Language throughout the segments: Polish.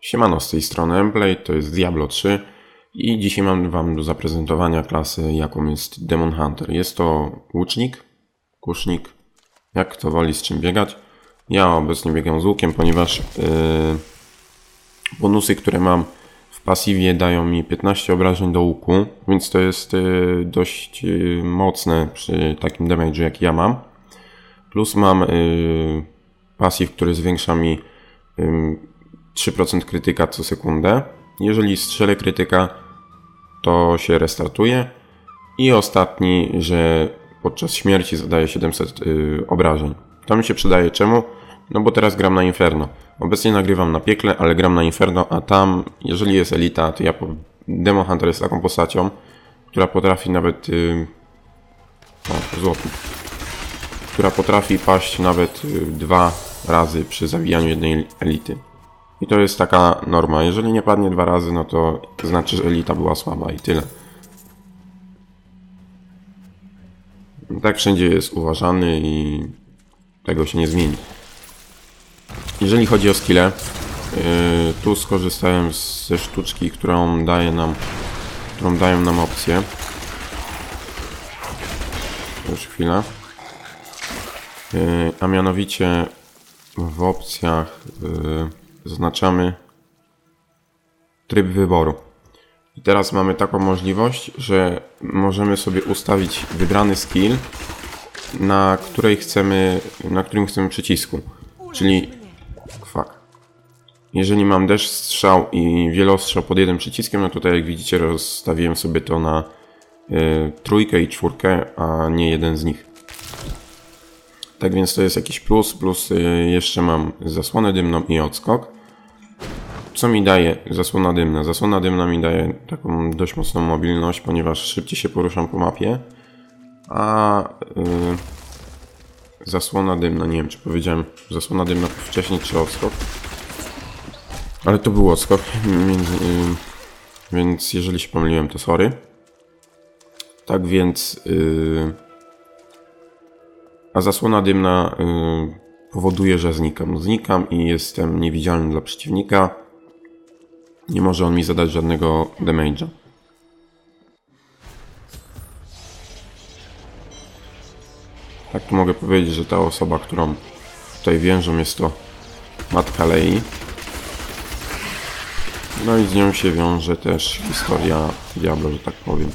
Siemano, z tej strony Emplay, to jest Diablo 3 i dzisiaj mam Wam do zaprezentowania klasy, jaką jest Demon Hunter. Jest to łucznik, kusznik, jak kto woli z czym biegać. Ja obecnie biegam z łukiem, ponieważ yy, bonusy, które mam w pasywie dają mi 15 obrażeń do łuku, więc to jest yy, dość yy, mocne przy takim damage jaki ja mam. Plus mam yy, pasyw, który zwiększa mi yy, 3% krytyka co sekundę. Jeżeli strzelę krytyka, to się restartuje. I ostatni, że podczas śmierci zadaje 700 yy, obrażeń. To mi się przydaje czemu? No bo teraz gram na Inferno. Obecnie nagrywam na piekle, ale gram na Inferno, a tam, jeżeli jest elita, to ja po... Demo Hunter jest taką postacią, która potrafi nawet. Yy... O, złoty. Która potrafi paść nawet yy, dwa razy przy zabijaniu jednej elity. I to jest taka norma. Jeżeli nie padnie dwa razy, no to znaczy, że elita była słaba i tyle. Tak wszędzie jest uważany i tego się nie zmieni. Jeżeli chodzi o skille, yy, tu skorzystałem ze sztuczki, którą daje nam, którą dają nam opcję. Już chwilę. Yy, a mianowicie w opcjach yy, zaznaczamy tryb wyboru. I teraz mamy taką możliwość, że możemy sobie ustawić wybrany skill, na której chcemy, na którym chcemy przycisku. Czyli. Jeżeli mam deszcz strzał i wielostrzał pod jednym przyciskiem, no tutaj jak widzicie rozstawiłem sobie to na y, trójkę i czwórkę, a nie jeden z nich. Tak więc to jest jakiś plus, plus y, jeszcze mam zasłonę dymną i odskok. Co mi daje zasłona dymna? Zasłona dymna mi daje taką dość mocną mobilność, ponieważ szybciej się poruszam po mapie. A yy, zasłona dymna, nie wiem czy powiedziałem zasłona dymna wcześniej czy odskok. Ale to był odskok, yy, więc jeżeli się pomyliłem to sorry. Tak więc... Yy, a zasłona dymna y, powoduje, że znikam. Znikam i jestem niewidzialny dla przeciwnika. Nie może on mi zadać żadnego damage'a. Tak tu mogę powiedzieć, że ta osoba, którą tutaj więżą jest to matka Lei. No i z nią się wiąże też historia Diablo, że tak powiem.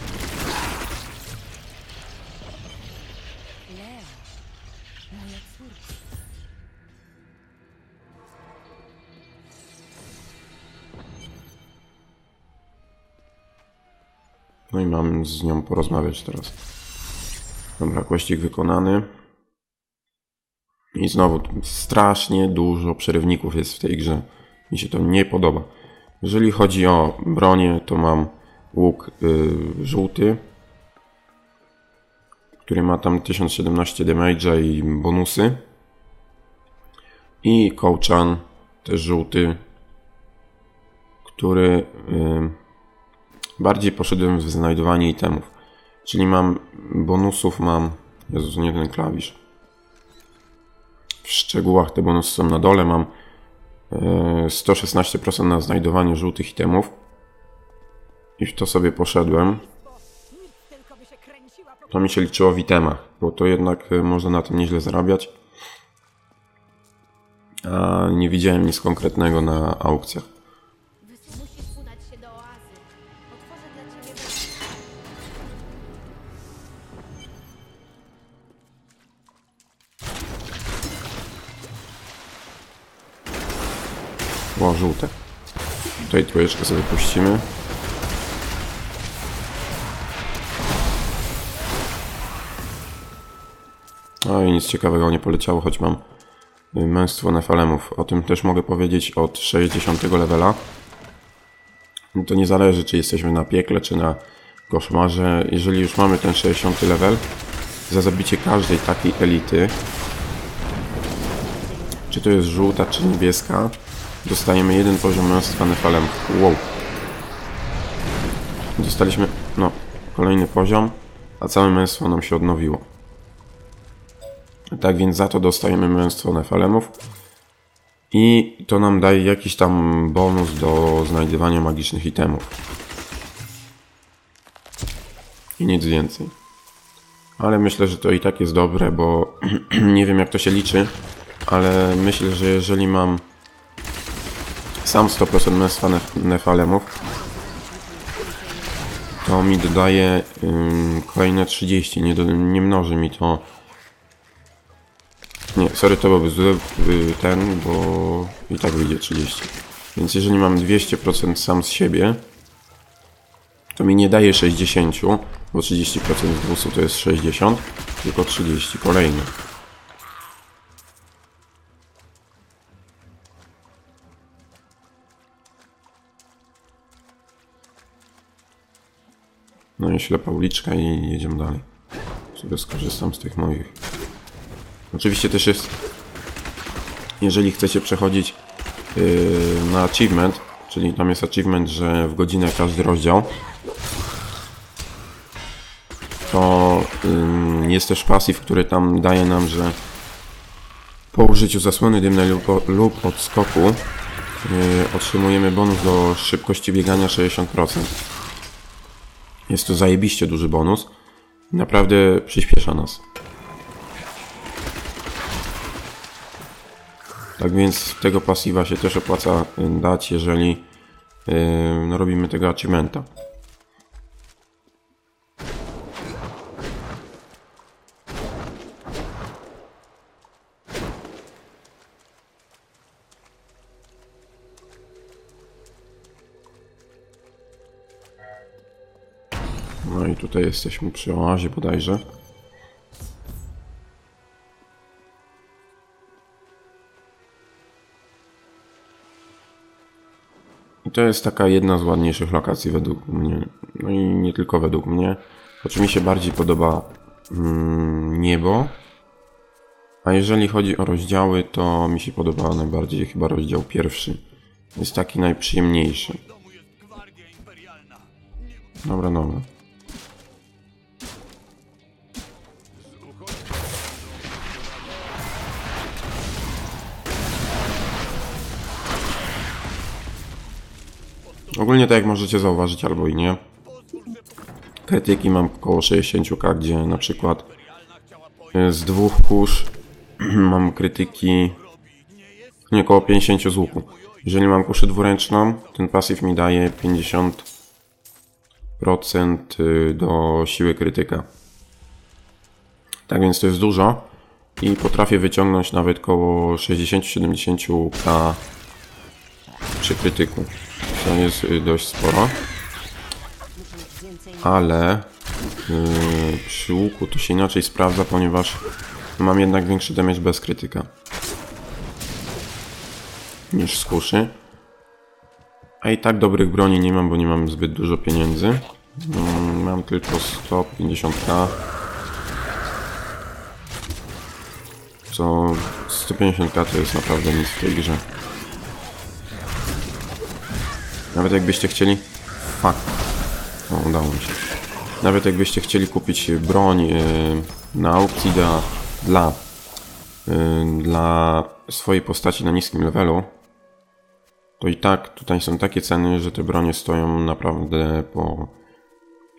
No i mam z nią porozmawiać teraz. Dobra, kłaścik wykonany. I znowu strasznie dużo przerywników jest w tej grze. Mi się to nie podoba. Jeżeli chodzi o bronię, to mam łuk yy, żółty, który ma tam 1017 damage'a i bonusy. I kołczan, też żółty, który... Yy, bardziej poszedłem w znajdowanie itemów. Czyli mam bonusów, mam. Jezus, nie ten klawisz. W szczegółach te bonusy są na dole. Mam 116% e, na znajdowanie żółtych itemów. I w to sobie poszedłem. To mi się liczyło w itemach, bo to jednak e, można na tym nieźle zarabiać. A nie widziałem nic konkretnego na aukcjach. O, żółte. Tutaj trójeczkę sobie puścimy. No i nic ciekawego nie poleciało, choć mam y, męstwo nefalemów. O tym też mogę powiedzieć od 60 levela. To nie zależy, czy jesteśmy na piekle, czy na koszmarze. Jeżeli już mamy ten 60 level, za zabicie każdej takiej elity, czy to jest żółta, czy niebieska, dostajemy jeden poziom męstwa nefalemów. Wow. Dostaliśmy, no, kolejny poziom. a całe męstwo nam się odnowiło. Tak więc za to dostajemy męstwo Nefalemów i to nam daje jakiś tam bonus do znajdywania magicznych itemów. I nic więcej. Ale myślę, że to i tak jest dobre, bo nie wiem jak to się liczy, ale myślę, że jeżeli mam sam 100% męstwa nef nefalemów, to mi dodaje ym, kolejne 30, nie, do, nie mnoży mi to. Nie, sorry, to byłby zły y, ten, bo i tak wyjdzie 30. Więc jeżeli mam 200% sam z siebie, to mi nie daje 60, bo 30% z 200 to jest 60, tylko 30 kolejne. No i ślepa uliczka i jedziemy dalej. Sobie skorzystam z tych moich. Oczywiście też jest, jeżeli chcecie przechodzić yy, na achievement, czyli tam jest achievement, że w godzinę każdy rozdział, to ym, jest też pasyw, który tam daje nam, że po użyciu zasłony dymnej lub, lub odskoku yy, otrzymujemy bonus do szybkości biegania 60%. Jest to zajebiście duży bonus. Naprawdę przyspiesza nas. Tak więc tego pasywa się też opłaca y, dać, jeżeli yy, no, robimy tego achievementa. Tutaj jesteśmy przy oazie bodajże. I to jest taka jedna z ładniejszych lokacji według mnie. No i nie tylko według mnie. Choć mi się bardziej podoba mm, niebo. A jeżeli chodzi o rozdziały, to mi się podoba najbardziej chyba rozdział pierwszy. Jest taki najprzyjemniejszy. Dobra, dobra. Ogólnie tak jak możecie zauważyć albo i nie. Krytyki mam około 60k, gdzie na przykład y, z dwóch kurz mam krytyki nie około 50 z łuku. Jeżeli mam kuszę dwuręczną, ten pasyw mi daje 50% y, do siły krytyka. Tak więc to jest dużo i potrafię wyciągnąć nawet około 60-70k przy krytyku. To jest y, dość sporo. Ale yy, przy łuku to się inaczej sprawdza, ponieważ mam jednak większy damage bez krytyka niż z kuszy. A i tak dobrych broni nie mam, bo nie mam zbyt dużo pieniędzy. Mm, Mam tylko 150k. Co 150k to jest naprawdę nic w tej grze. Nawet jakbyście chcieli... Fuck. O, udało mi się. Nawet jakbyście chcieli kupić broń yy, na aukcji dla, dla, yy, dla swojej postaci na niskim levelu, to i tak tutaj są takie ceny, że te bronie stoją naprawdę po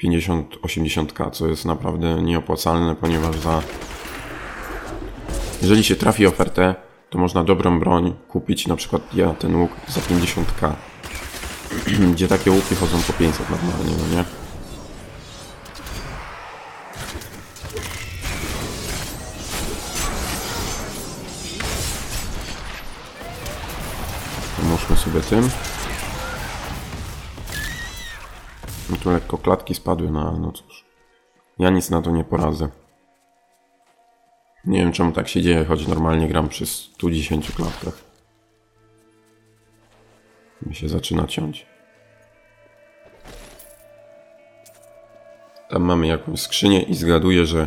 50-80k, co jest naprawdę nieopłacalne, ponieważ za... Jeżeli się trafi ofertę, to można dobrą broń kupić, na przykład ja ten łuk za 50k. Gdzie takie łuki chodzą po 500 normalnie, no nie? Pomóżmy sobie tym. No tu lekko klatki spadły, no, no cóż. Ja nic na to nie poradzę. Nie wiem czemu tak się dzieje, choć normalnie gram przy 110 klatkach. Mi się zaczyna ciąć. Tam mamy jakąś skrzynię i zgaduję, że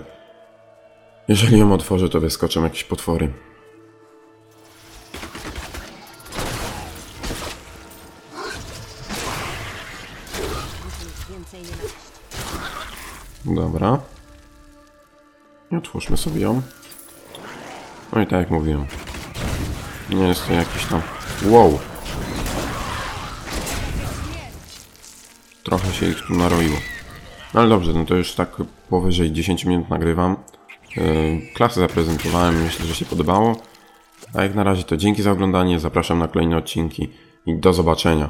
jeżeli ją otworzę, to wyskoczą jakieś potwory. Dobra. I otwórzmy sobie ją. No i tak jak mówiłem. Nie jest to jakiś tam... Wow! Trochę się ich tu naroiło. No ale dobrze, no to już tak powyżej 10 minut nagrywam. Yy, Klasę zaprezentowałem, myślę, że się podobało. A jak na razie to dzięki za oglądanie, zapraszam na kolejne odcinki i do zobaczenia.